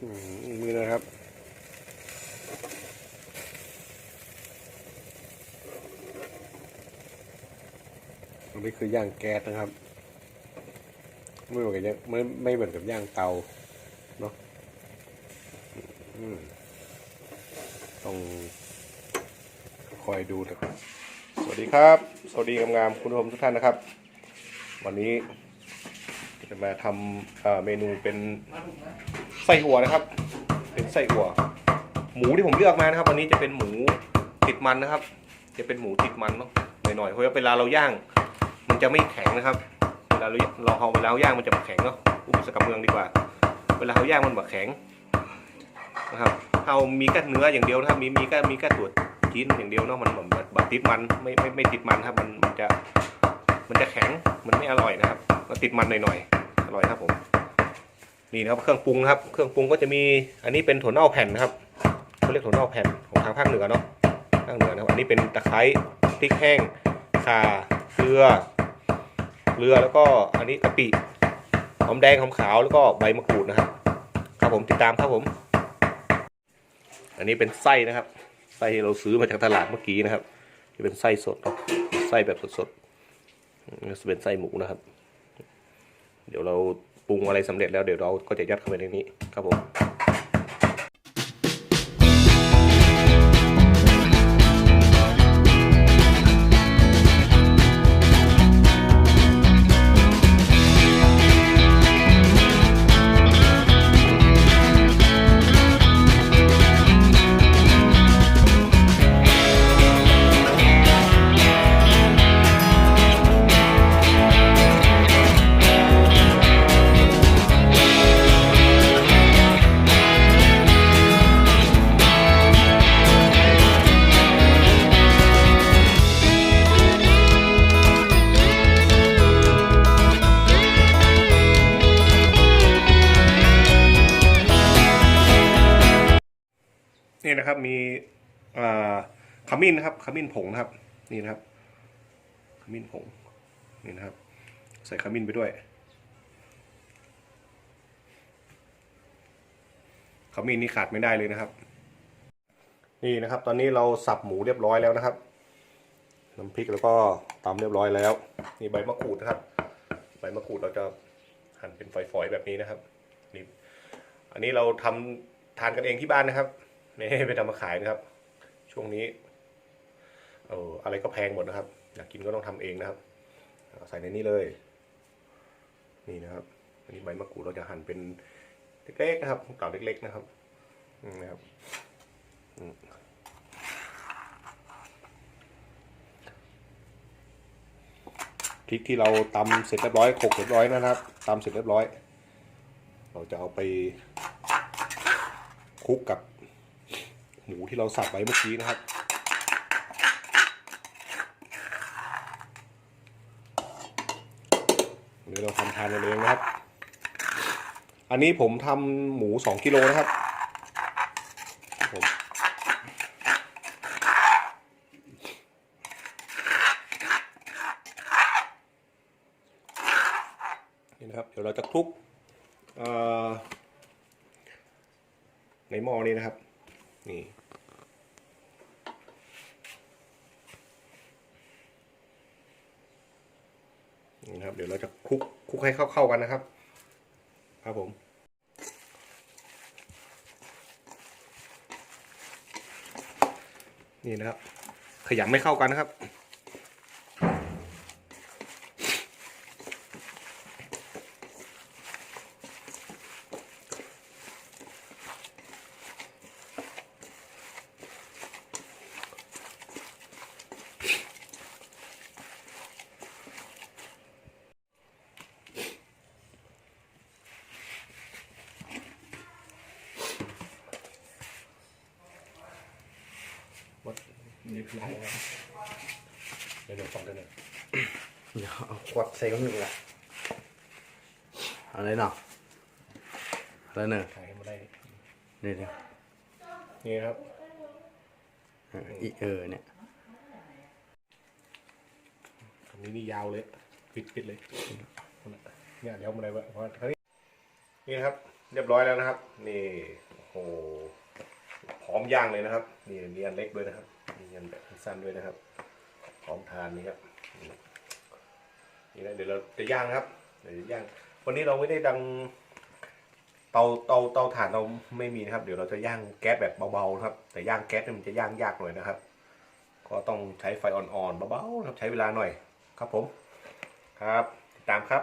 อืมมือนะครับอันนี้คือย่างแก๊สนะครับ ไม่เหมือนกับย่างไม่ไม่เหมือนกับย่างเตาเนาะต้องคอยดูนะครับ สวัสดีครับ สวัสดีงามๆคุณผู้ชมทุกท่านนะครับ วันนี้จะมาทำเมนูเป็น ไส้หัวนะครับ เป็นไส้หัว หมูที่ผมเลือกมานะครับวันนี้จะเป็นหมูติดมันนะครับ จะเป็นหมูติดมันเนาะหน่อยๆเพราะว่าเวลาเราย่าง มันจะไม่แข็งนะครับ เวลาเราเราเอาเวลาเราย่างมันจะแข็งเนาะอุปสรรคเมืองดีกว่า เวลาเราย่างมันแบบแข็งนะครับเอามีแค่เนื้ออย่างเดียวนะครับ มีมีแค่มีแค่ตัวชิ้นอย่างเดียวเนาะมันแบบแบบติดมันไม่ไม่ไม่ติดมันครับมันมันจะมันจะแข็งมันไม่อร่อยนะครับมันติดมันหน่อยๆอร่อยครับผม นี่นะครับเครื่องปรุงนะครับ เครื่องปรุงก็จะมีอันนี้เป็นถั่วเน่าแผ่นนะครับเขาเรียกถั่วเน่าแผ่นของทางภาคเหนือเนาะภาคเหนือนะครับ อันนี้เป็นตะไคร้พริกแห้งข่าเกลือเกลือแล้วก็อันนี้กะปิหอมแดงหอมขาวแล้วก็ใบมะกรูดนะครับ ครับผมติดตามครับผม อันนี้เป็นไส้นะครับไส้ที่เราซื้อมาจากตลาดเมื่อกี้นะครับนี่เป็นไส้สดเนาะไส้แบบสดๆนี่เป็นไส้หมูนะครับ เดี๋ยวเรา ปรุงอะไรสำเร็จแล้วเดี๋ยวเราก็จะยัดเข้าไปในนี้ครับผม นะครับ มีขมิ้นนะครับขมิ้นผงนะครับ นี่นะครับขมิ้นผงนี่นะครับ ใส่ขมิ้นไปด้วยขมิ้นนี่ขาดไม่ได้เลยนะครับ นี่นะครับ ตอนนี้เราสับหมูเรียบร้อยแล้วนะครับน้ำพริกแล้วก็ตำเรียบร้อยแล้วนี่ใบมะกรูดนะครับ ใบมะกรูดเราจะหั่นเป็นฝอยๆแบบนี้นะครับนี่อันนี้เราทำทานกันเองที่บ้านนะครับ ไม่ให้ไปทำมาขายนะครับ ช่วงนี้เอออะไรก็แพงหมดนะครับ อยากกินก็ต้องทำเองนะครับ ใส่ในนี้เลย นี่นะครับอันนี้ใบมะกรูดเราจะหั่นเป็นเล็กๆนะครับเต่าเล็ก ๆ นะครับนะครับพริกที่เราตำเสร็จเรียบร้อยโขกเรียบร้อยนะครับตำเสร็จเรียบร้อย เราจะเอาไปคลุกกับ ที่เราสับไว้เมื่อกี้นะครับ เดี๋ยวเราทำทานกันเองนะครับ อันนี้ผมทำหมูสองกิโลนะครับผมนี่นะครับ เดี๋ยวเราจะคลุกในหม้อนี้นะครับ นี่ นี่ครับ เดี๋ยวเราจะคลุกคลุกให้เข้าๆกันนะครับ ครับผมนี่นะครับ ขยำไม่เข้ากันนะครับ นี่คืออะไรครับเดี๋ยวเดี๋ยวฟังกันหน่อยเดี๋ยวเอาขวดใส่ก็มีละอะไรเนาะอะไรเนอะถ่ายให้มาได้เดี๋ยวเดี๋ยวนี่นะครับเอออีเออเนี่ยคำนี้นี่ยาวเลย ปิดปิดเลยเนี่ยเดี๋ยวมาอะไรวะเพราะคราวนี้นี่นะครับ เรียบร้อยแล้วนะครับ นี่โอ้โหพร้อมย่างเลยนะครับ นี่มีอันเล็กด้วยนะครับ มีอันแบบสั้นด้วยนะครับพร้อมทานนี่ครับนี่นะเดี๋ยวเราจะย่างครับเดี๋ยวจะย่าง วันนี้เราไม่ได้ดังเตาเตาเตาถ่านเราไม่มีนะครับ เดี๋ยวเราจะย่างแก๊สแบบเบาๆนะครับ แต่ย่างแก๊สมันจะย่างยากหน่อยนะครับ ก็ต้องใช้ไฟอ่อนๆเบาๆนะครับใช้เวลาหน่อยครับผมครับติดตามครับ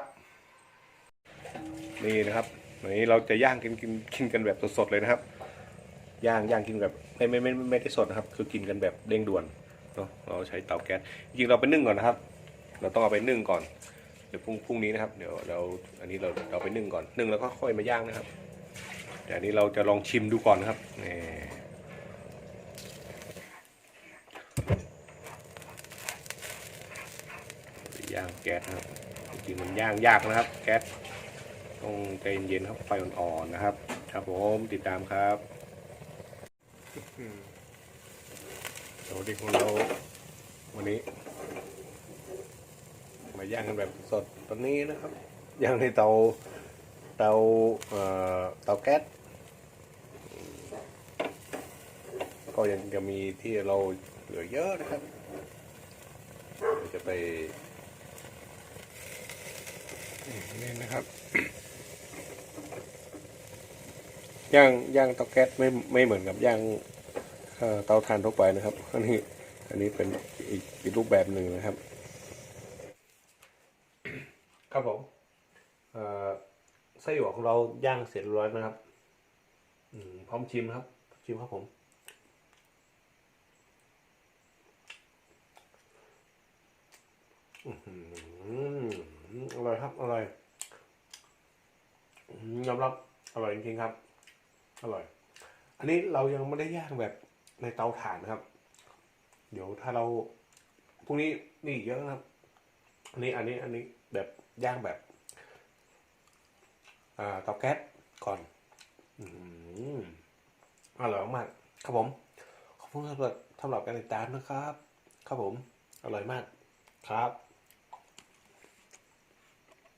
นี่นะครับวันนี้เราจะย่างกินกินกินกันแบบสดๆเลยนะครับ ย่างย่างกินแบบไม่ไม่ไม่ไม่ได้สดนะครับ คือกินกันแบบเร่งด่วนเนาะเราใช้เตาแก๊สจริงเราไปนึ่งก่อนนะครับ เราต้องเอาไปนึ่งก่อนเดี๋ยวพรุ่งพรุ่งนี้นะครับเดี๋ยวเราอันนี้เราเราไปนึ่งก่อนนึ่งแล้วก็ค่อยมาย่างนะครับแต่อันนี้เราจะลองชิมดูก่อนนะครับนี่ย่างแก๊สนะครับจริงมันย่างยากนะครับ แก๊สต้องใจเย็นๆครับไฟอ่อนๆนะครับ ครับผมติดตามครับ สวัสดีของเราวันนี้ มาย่างกันแบบสดตอนนี้นะครับย่างในเตาเตาเอ่อเตาแก๊สก็ยังจะมีที่เราเหลือเยอะนะครับเดี๋ยวจะไปนี่นะครับย่างย่างเตาแก๊สไม่ไม่เหมือนกับย่าง เตาถ่านทั่วไปนะครับอันนี้อันนี้เป็นอีกอีกรูปแบบหนึ่งนะครับ ครับผมไส้หยวของเราย่างเสร็จร้อยนะครับพร้อมชิมครับ ชิมครับผมอร่อยครับอร่อยยอมรับอร่อยจริงๆครับ อร่อย อันนี้เรายังไม่ได้ย่างแบบ ในเตาถ่านนะครับ เดี๋ยวถ้าเราพรุ่งนี้นี่เยอะนะครับอันนี้อันนี้อันนี้แบบย่างแบบอ่าเตาแก๊สก่อน อืมอร่อยมากครับผมขอบคุณสำหรับสำหรับการติดตามนะครับ ครับผม อร่อยมากครับ